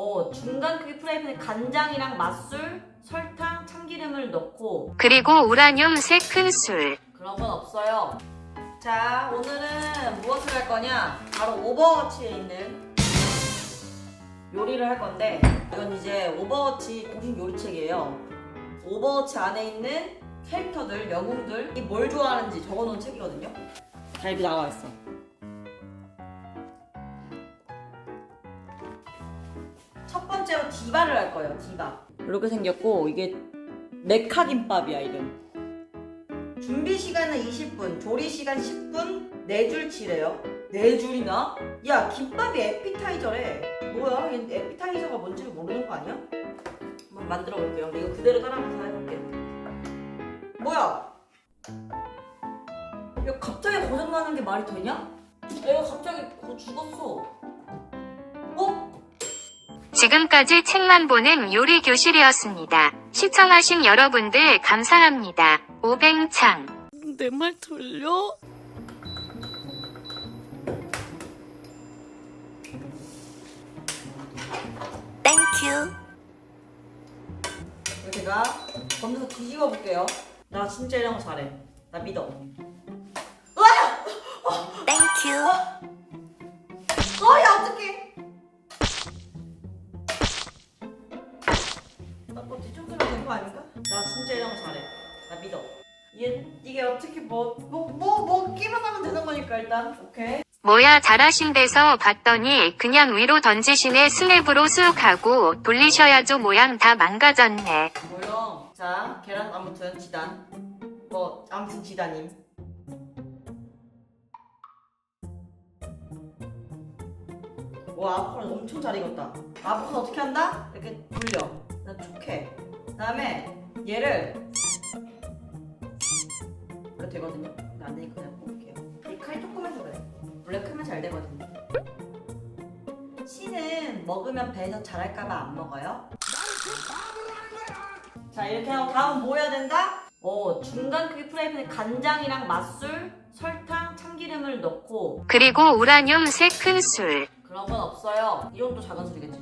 어, 중간 크기 프라이팬에 간장이랑 맛술, 설탕, 참기름을 넣고 그리고 우라늄 3큰술. 그런 건 없어요. 자, 오늘은 무엇을 할 거냐? 바로 오버워치에 있는 요리를 할 건데 이건 이제 오버워치 공식 요리책이에요. 오버워치 안에 있는 캐릭터들, 영웅들이 뭘 좋아하는지 적어놓은 책이거든요. 다 여기 나와 있어. 번째로 디바를 할 거예요. 디바. 이렇게 생겼고 이게 메카 김밥이야 이름. 준비 시간은 20분, 조리 시간 10분, 4줄 치래요. 4줄이나? 야, 김밥이 에피타이저래. 뭐야? 얘 에피타이저가 뭔지를 모르는 거 아니야? 한번 만들어 볼게요. 이거 그대로 따라하면서 해볼게. 뭐야? 야, 갑자기 고장 나는 게 말이 되냐? 얘가 갑자기 고 죽었어. 어? 지금까지 책만 보는 요리 교실이었습니다. 시청하신 여러분들 감사합니다. 오뱅창. 내말 들려? 땡큐. 제가 검에서 뒤집어 볼게요. 나 진짜 이런 거 잘해. 나 믿어. 땡큐. 어, 야, 어떡해. 나뭐 뒤통수면 된거 아닌가? 나 진짜 이런 거 잘해. 나 믿어. 얘, 이게 어떻게 뭐, 뭐, 뭐, 뭐 끼만 하면 되는 거니까 일단. 오케이. 뭐야 잘하신대서 봤더니 그냥 위로 던지시네 스냅으로 쑥 하고 돌리셔야죠 모양 다 망가졌네. 뭐요? 자, 계란 아무튼 지단. 뭐, 아무튼 지단님. 와, 아보카도 엄청 잘 익었다. 아보카도 어떻게 한다? 이렇게 돌려. 나 촉해. 그 다음에 얘를 이렇게 되거든요. 근데 안 되니까 그냥 뽑을게요. 이 칼이 조그매서 그래. 원래 크면 잘 되거든요. 씨는 먹으면 배에서 자랄까봐 안 먹어요. 자 이렇게 하고 다음 뭐 해야 된다? 어 중간 크기 프라이팬에 간장이랑 맛술, 설탕, 참기름을 넣고 그리고 우라늄 3큰술. 그런 건 없어요. 이 정도 작은 저그래?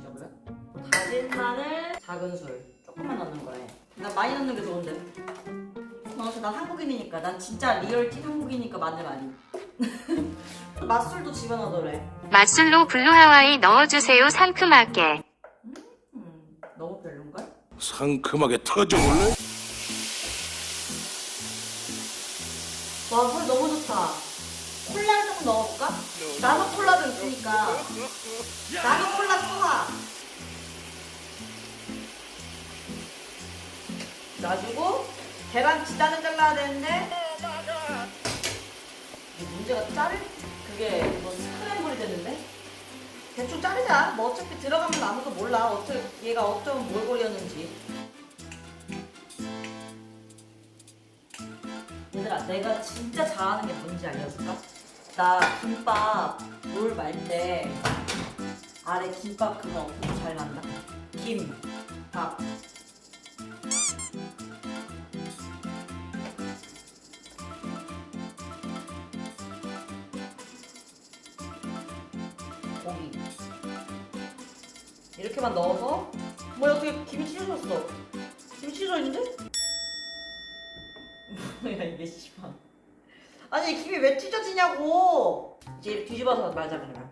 다진 마늘, 작은 술 조금만 넣는 거래. 난 많이 넣는 게 좋은데. 어차피 난 한국인이니까 난 진짜 리얼 찐 한국이니까 마늘 많이. 맛술도 집어넣어더래. 맛술로 블루 하와이 넣어주세요 상큼하게. 음 너무 별론걸? 상큼하게 터져볼래? 와, 소리 너무 좋다. 콜라를 조금 넣어볼까? 나노 콜라도 있으니까. 나노 콜라 소화. 놔주고, 계란 지단을 잘라야 되는데, 이 문제가 자를, 그게 뭐 스크램블이 됐는데? 대충 자르자. 뭐 어차피 들어가면 아무도 몰라. 어떻게, 얘가 어떤 몰골이었는지. 얘들아 내가 진짜 잘하는 게 뭔지 알려줄까? 나 김밥 롤말때 아래 김밥 그거 엄청 잘 난다 김, 밥 이렇게만 넣어서. 뭐야 어떻게 김이 찢어졌어? 김이 찢어져 있는데? 뭐야 이게 씨발. 아니 김이 왜 찢어지냐고! 이제 뒤집어서 말자 그러면.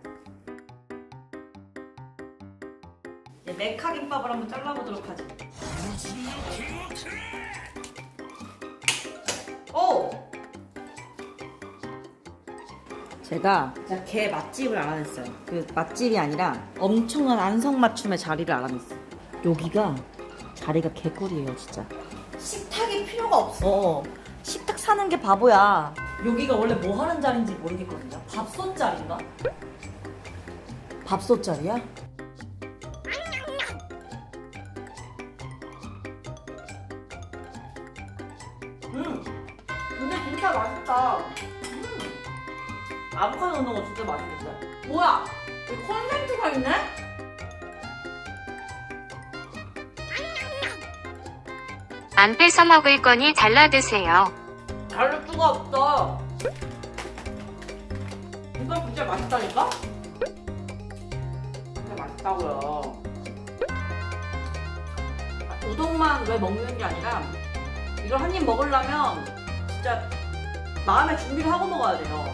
이제 메카 김밥을 한번 잘라보도록 하지 제가 진짜 개 맛집을 알아냈어요 그 맛집이 아니라 엄청난 안성맞춤의 자리를 알아냈어요 여기가 자리가 개꿀이에요 진짜 식탁이 필요가 없어. 어, 식탁 사는 게 바보야. 여기가 원래 뭐 하는 자리인지 모르겠거든요. 밥솥 자리인가? 밥솥 자리야? 음, 근데 진짜 맛있다. 음, 아보카도 넣는 거 진짜 맛있겠다. 뭐야? 여기 콘센트가 있네? 안 뺏어 먹을 거니 잘라 드세요. 다를 수가 없어. 이거 진짜 맛있다니까? 진짜 맛있다고요. 먹기만 왜 먹는 게 아니라 이걸 한 입 먹으려면 진짜 마음의 준비를 하고 먹어야 돼요.